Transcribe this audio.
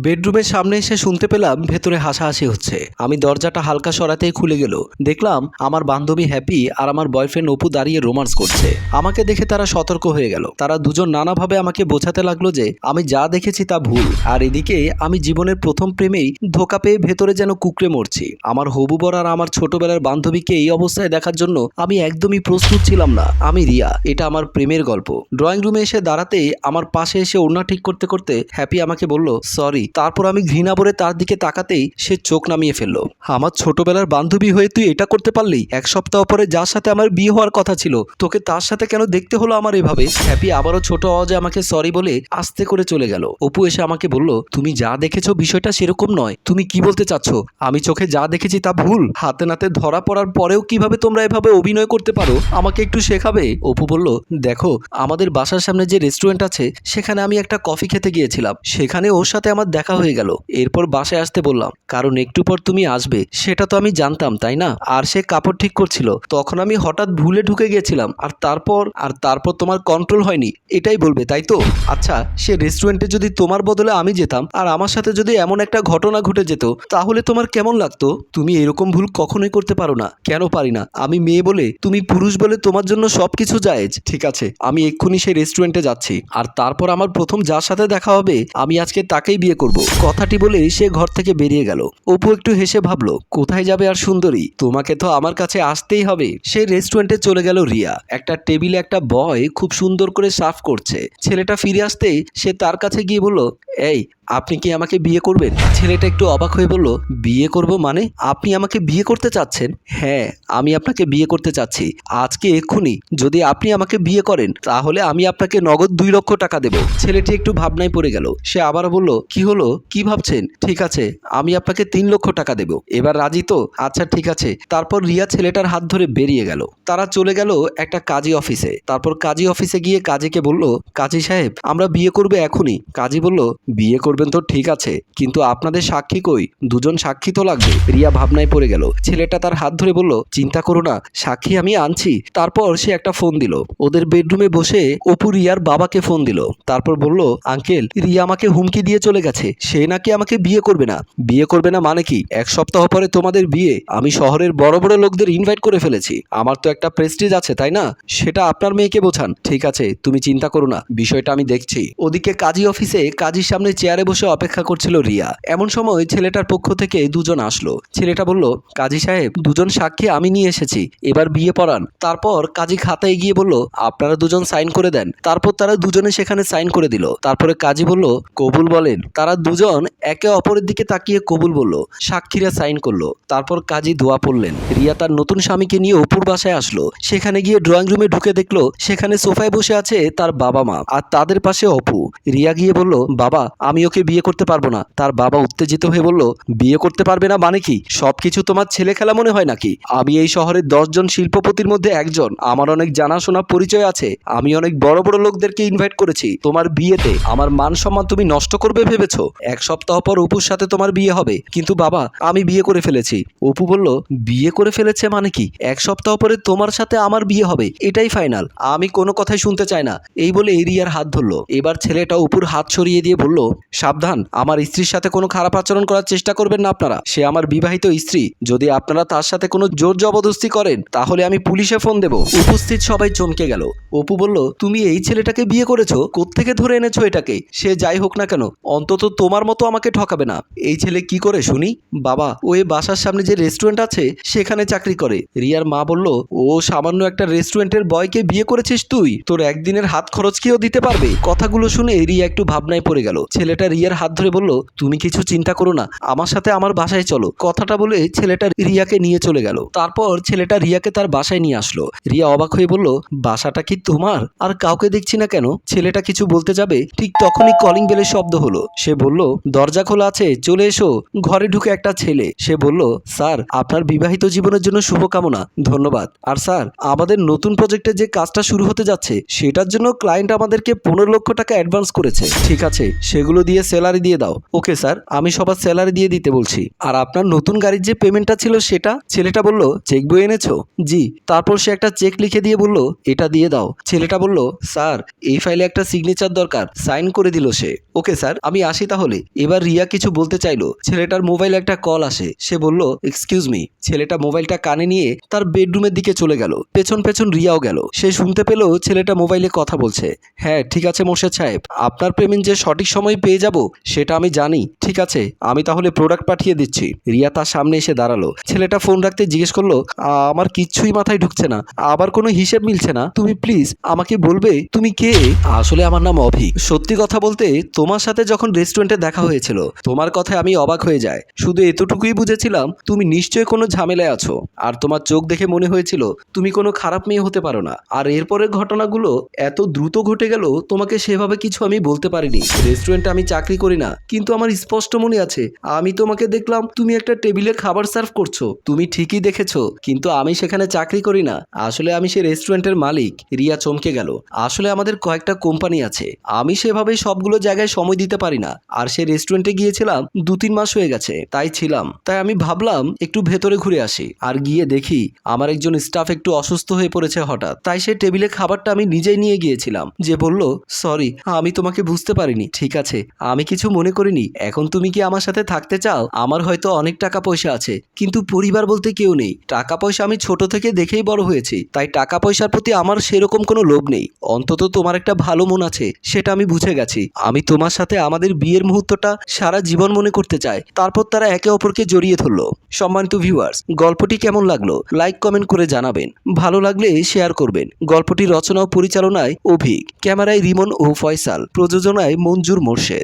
বেডরুমের সামনে এসে শুনতে পেলাম ভেতরে হাসাহাসি হচ্ছে। আমি দরজাটা হালকা সরাতেই খুলে গেল। দেখলাম আমার বান্ধবী হ্যাপি আর আমার বয়ফ্রেন্ড অপু দাঁড়িয়ে রোমান্স করছে। আমাকে দেখে তারা সতর্ক হয়ে গেল। তারা দুজন নানাভাবে আমাকে বোঝাতে লাগল যে আমি যা দেখেছি তা ভুল। আর এদিকে আমি জীবনের প্রথম প্রেমেই ধোকা পেয়ে ভেতরে যেন কুকড়ে মরছি। আমার হবু বর আর আমার ছোটবেলার বান্ধবীকে এই অবস্থায় দেখার জন্য আমি একদমই প্রস্তুত ছিলাম না। আমি রিয়া, এটা আমার প্রেমের গল্প। ড্রয়িং রুমে এসে দাঁড়াতেই আমার পাশে এসে ওড়না ঠিক করতে করতে হ্যাপি আমাকে বলল, সরি তারপর আমি ঘৃণা ভরে তার দিকে তাকাতেই সে চোখ নামিয়ে ফেলল। আমার ছোটবেলার বান্ধবী হয়ে তুই এটা করতে পারলি? এক সপ্তাহ পরে যার সাথে আমার বিয়ে হওয়ার কথা ছিল, তোকে তার সাথে কেন দেখতে হলো আমার এভাবে? হ্যাপি আবারও ছোট আওয়াজে আমাকে সরি বলে আস্তে করে চলে গেল। অপু এসে আমাকে বলল, তুমি যা দেখেছ বিষয়টা সেরকম নয়। তুমি কি বলতে চাচ্ছ? আমি চোখে যা দেখেছি তা ভুল। হাতে নাতে ধরা পড়ার পরেও কীভাবে তোমরা এভাবে অভিনয় করতে পারো? আমাকে একটু শেখাবে? অপু বলল, দেখো, আমাদের বাসার সামনে যে রেস্টুরেন্ট আছে, সেখানে আমি একটা কফি খেতে গিয়েছিলাম। সেখানে ওর সাথে আমার দেখা হয়ে গেল। এরপর বাসায় আসতে বললাম, কারণ একটু পর তুমি আসবে। সেটা তো আমি জানতাম, তাই না? আর সে কাপড় ঠিক করছিল। তখন আমি হঠাৎ ভুলে ঢুকে গিয়েছিলাম, আর তারপর আর তারপর তোমার কন্ট্রোল হয়নি। এটাই বলবে, তাই তো? আচ্ছা সে রেস্টুরেন্টে যদি তোমার বদলে আমি যেতাম, আর আমার সাথে যদি এমন একটা ঘটনা ঘটে যেত, তাহলে তোমার কেমন লাগতো? তুমি এরকম ভুল কখনোই করতে পারো না। কেন পারি না? আমি মেয়ে বলে, তুমি পুরুষ বলে তোমার জন্য সবকিছু জায়েজ। ঠিক আছে, আমি এক্ষুনি সেই রেস্টুরেন্টে যাচ্ছি। আর তারপর আমার প্রথম যার সাথে দেখা হবে, আমি আজকে তাকেই বিয়ে করব। কথাটি বলে সে ঘর থেকে বেরিয়ে গেল। অপু একটু হেসে ভাবলো, কোথায় যাবে আর সুন্দরী? তোমাকে তো আমার কাছে আসতেই হবে। সে রেস্টুরেন্টে চলে গেল রিয়া। একটা টেবিলে একটা বয় খুব সুন্দর করে সার্ভ করছে। ছেলেটা ফিরে আসতেই সে তার কাছে গিয়ে বলল, এই, আপনি কি আমাকে বিয়ে করবেন? ছেলেটা একটু অবাক হয়ে বলল, বিয়ে করব মানে? আপনি আমাকে বিয়ে করতে চাচ্ছেন? হ্যাঁ আমি আপনাকে বিয়ে করতে চাচ্ছি। আজকে এক্ষুনি, যদি আপনি আমাকে বিয়ে করেন, তাহলে আমি আপনাকে নগদ দুই লক্ষ টাকা দেব। ছেলেটি একটু ভাবনায় পড়ে গেল। সে আবার বলল, কি হলো, কি ভাবছেন? ঠিক আছে, আমি আপনাকে তিন লক্ষ টাকা দেব। এবার রাজি তো? আচ্ছা ঠিক আছে। তারপর রিয়া ছেলেটার হাত ধরে বেরিয়ে গেল। তারা চলে গেল একটা কাজী অফিসে। তারপর কাজী অফিসে গিয়ে কাজীকে বলল, কাজী সাহেব, আমরা বিয়ে করবে এখনই। কাজী বলল, বিয়ে করবেন তো ঠিক আছে, কিন্তু আপনাদের সাক্ষী কই? দুজন সাক্ষী তো লাগবে। রিয়া ভাবনায় পড়ে গেল। ছেলেটা তার হাত ধরে বলল, চিন্তা করো না, সাক্ষী আমি আনছি। তারপর সে একটা ফোন দিল। ওদের বেডরুমে বসে অপু রিয়ার বাবাকে ফোন দিল। তারপর বলল, আঙ্কেল, রিয়া আমাকে হুমকি দিয়ে চলে গেছে। সে নাকি আমাকে বিয়ে করবে না। বিয়ে করবে না মানে কি? এক সপ্তাহ পরে তোমাদের বিয়ে, আমি শহরের বড় বড় লোকদের ইনভাইট করে ফেলেছি। আমার তো একটা প্রেস্টিজ আছে, তাই না? সেটা আপনার মেয়েকে বোঝান। ঠিক আছে, তুমি চিন্তা করো না, বিষয়টা আমি দেখছি। ওদিকে কাজী অফিসে কাজীর সামনে চেয়ারে বসে অপেক্ষা করছিল রিয়া। এমন সময় ছেলেটার পক্ষ থেকে দুজন আসলো। ছেলেটা বলল, কাজী সাহেব, দুজন সাক্ষী আমি নিয়ে এসেছি, এবার বিয়ে পড়ান। তারপর কাজী খাতায় গিয়ে বলল, আপনারা দুজন সাইন করে দেন। তারপর তারা দুজনে সেখানে সাইন করে দিল। তারপরে কাজী বলল, কবুল বলেন। তারা দুজন একে অপরের দিকে তাকিয়ে কবুল বলল, সাক্ষীরা সাইন করল। তারপর কাজী দোয়া পড়লেন। রিয়া তার নতুন স্বামীকে নিয়ে অপুর বাসায় আসলো। সেখানে গিয়ে ড্রয়িং রুমে ঢুকে দেখল, সেখানে সোফায় বসে আছে তার বাবা মা আর তাদের পাশে অপু। রিয়া গিয়ে বলল, বাবা, আমি ওকে বিয়ে করতে পারব না। তার বাবা উত্তেজিত হয়ে বলল, বিয়ে করতে পারবে না মানে কি? সবকিছু তোমার ছেলে খেলা মনে হয় নাকি? আমি এই শহরের দশজন শিল্পপতির মধ্যে একজন। আমার অনেক জানাশোনা পরিচয় আছে। আমি অনেক বড় বড় লোকদেরকে ইনভাইট করেছি। তোমার বিয়েতে আমার মান সম্মান তুমি নষ্ট করবে ভেবেছো? এক সপ্তাহ পর অপুর সাথে তোমার বিয়ে হবে। কিন্তু বাবা, আমি বিয়ে করে ফেলেছি। অপু বলল, বিয়ে করে ফেলেছে মানে কি? এক সপ্তাহ পরে তোমার সাথে আমার বিয়ে হবে। এটাই ফাইনাল আমি কোনো কথাই শুনতে চাই না। এই বলে এরিয়ার হাত ধরলো। এবার ছেলেটা অপুর হাত সরিয়ে দিয়ে বলল, সাবধান, আমার স্ত্রীর সাথে কোনো খারাপ আচরণ করার চেষ্টা করবেন না আপনারা। সে আমার বিবাহিত স্ত্রী। যদি আপনারা তার সাথে কোনো জোর জবরদস্তি করেন, তাহলে আমি পুলিশে ফোন দেব। উপস্থিত সবাই চমকে গেল। অপু বলল, তুমি এই ছেলেটাকে বিয়ে করেছ? কোত্থেকে ধরে এনেছো এটাকে? সে যাই হোক না কেন, অন্তত তোমার মতো আমাকে ঠকাবে না। এই ছেলে কি করে শুনি? বাবা, ও এ বাসার সামনে যে রেস্টুরেন্ট আছে, সেখানে চাকরি করে। রিয়ার মা বলল, ও সামান্য একটা রেস্টুরেন্টের বয়কে বিয়ে করেছিস তুই। তোর একদিনের হাত খরচ কিও দিতে পারবে? কথাগুলো শুনে রিয়া একটু ভাবনায় পড়ে গেল। ছেলেটা রিয়ার হাত ধরে বলল, তুমি কিছু চিন্তা করো না, আমার সাথে আমার বাসায় চলো। কথাটা বলে ছেলেটা রিয়াকে নিয়ে চলে গেল। তারপর ছেলেটা রিয়াকে তার বাসায় নিয়ে আসলো। রিয়া অবাক হয়ে বলল, বাসাটা কি তোমার? আর কাউকে দেখছি না কেন? ছেলেটা কিছু বলতে যাবে? ঠিক তখনই কলিং বেলের শব্দ হলো। সে বলল, দরজা খোলা আছে, চলে এসো। ঘরে ঢুকে একটা ছেলে, সে বলল, স্যার, আপনার বিবাহিত জীবনের জন্য শুভকামনা, ধন্যবাদ। আর স্যার, আমাদের নতুন প্রজেক্টে যে কাজটা শুরু হতে যাচ্ছে, সেটার জন্য ক্লায়েন্ট আমাদেরকে পনেরো লক্ষ টাকা অ্যাডভান্স করেছে। ঠিক আছে, সেগুলো দিয়ে স্যালারি দিয়ে দাও। ওকে স্যার, আমি সবার স্যালারি দিয়ে দিতে বলছি। আর আপনার নতুন গাড়ির যে পেমেন্টটা ছিল সেটা? ছেলেটা বলল, চেক বই এনেছো? জি। তারপর সে একটা চেক লিখে দিয়ে বলল, এটা দিয়ে দাও। ছেলেটা বলল, স্যার, এই ফাইলে একটা সিগনেচার দরকার সাইন করে দিল সে। ওকে স্যার, আমি আসি তাহলে? এবার রিয়া কিছু বলতে চাইলো। ছেলেটার মোবাইলে একটা কল আসে। সে বলল এক্সকিউজ মি ছেলেটা মোবাইলটা কানে নিয়ে তার বেডরুমের দিকে চলে গেল। পেছন পেছন রিয়াও গেল। সে শুনতে পেল ছেলেটা মোবাইলে কথা বলছে। হ্যাঁ ঠিক আছে মোর্শেদ সাহেব। আপনার পেমেন্ট যে সঠিক সময় পেয়ে যাব, সেটা আমি জানি। ঠিক আছে, আমি তাহলে প্রোডাক্ট পাঠিয়ে দিচ্ছি। রিয়া তার সামনে এসে দাঁড়াল। ছেলেটা ফোন রাখতে জিজ্ঞেস করল আমার কিচ্ছুই মাথায় ঢুকছে না। আবার কোনো হিসেব মিলছে না? তুমি প্লিজ আমাকে বলবে, তুমি কে? আসলে আমার নাম অভি সত্যি কথা বলতে তোমার সাথে যখন রেস্টুরেন্টে দেখা হয়েছিল। তোমার কথায় আমি অবাক হয়ে যায় শুধু এতটুকুই বুঝেছিলাম, তুমি নিশ্চয়ই কোনো ঝামেলায় আছো। আর তোমার চোখ দেখে মনে হয়েছিল, তুমি কোনো খারাপ মেয়ে হতে পারো না। আর এরপরের ঘটনাগুলো এত দ্রুত ঘটে গেল, তোমাকে সেভাবে কিছু আমি বলতে পারিনি। রেস্টুরেন্টে আমি চাকরি করি না, কিন্তু আমার স্পষ্ট মনে আছে, আমি তোমাকে দেখলাম, তুমি একটা টেবিলে খাবার সার্ভ করছ। তুমি ঠিকই দেখেছ, কিন্তু আমি সেখানে চাকরি করি না। আসলে আমি সে রেস্টুরেন্টের মালিক, রিয়া চমকে গেল। আসলে আমাদের কয়েকটা কোম্পানি আছে। আমি সেভাবে সবগুলো জায়গায় সময় দিতে পারি না। আর সে রেস্টুরেন্টে গিয়েছিলাম দু তিন মাস হয়ে গেছে, তাই ছিলাম। তাই আমি ভাবলাম একটু ভেতরে ঘুরে আসি, আর গিয়ে দেখি আমার একজন স্টাফ একটু অসুস্থ হয়ে পড়েছে হঠাৎ। তাই সে টেবিলে খাবারটা আমি নিজেই নিয়ে গিয়েছিলাম, যে বলল সরি আমি তোমাকে বুঝতে পারিনি, ঠিক আছে, আমি কিছু মনে করিনি, এখন তুমি কি আমার সাথে থাকতে চাও? আমার হয়তো অনেক টাকা পয়সা আছে, কিন্তু পরিবার বলতে কেউ নেই। টাকা পয়সা আমি ছোট থেকে দেখেই বড় হয়েছি, তাই টাকা পয়সার প্রতি আমার সেরকম কোনো লোভ নেই। অন্তত তোমার একটা ভালো মন আছে, সেটা আমি বুঝে গেছি। আমি তোমার সাথে আমাদের বিয়ের মুহূর্তটা সারা জীবন মনে করতে চায়। তারপর তারা একে অপরকে জড়িয়ে ধরলো। সম্মানিত ভিউয়ার্স গল্পটি কেমন লাগল? লাইক কমেন্ট করে জানাবেন। ভালো লাগলে শেয়ার করবেন। গল্পটি রচনা ও পরিচালনায় অভিক, ক্যামেরায় রিমন ও ফয়সাল। প্রযোজনায় মঞ্জুর মোর্শেদ।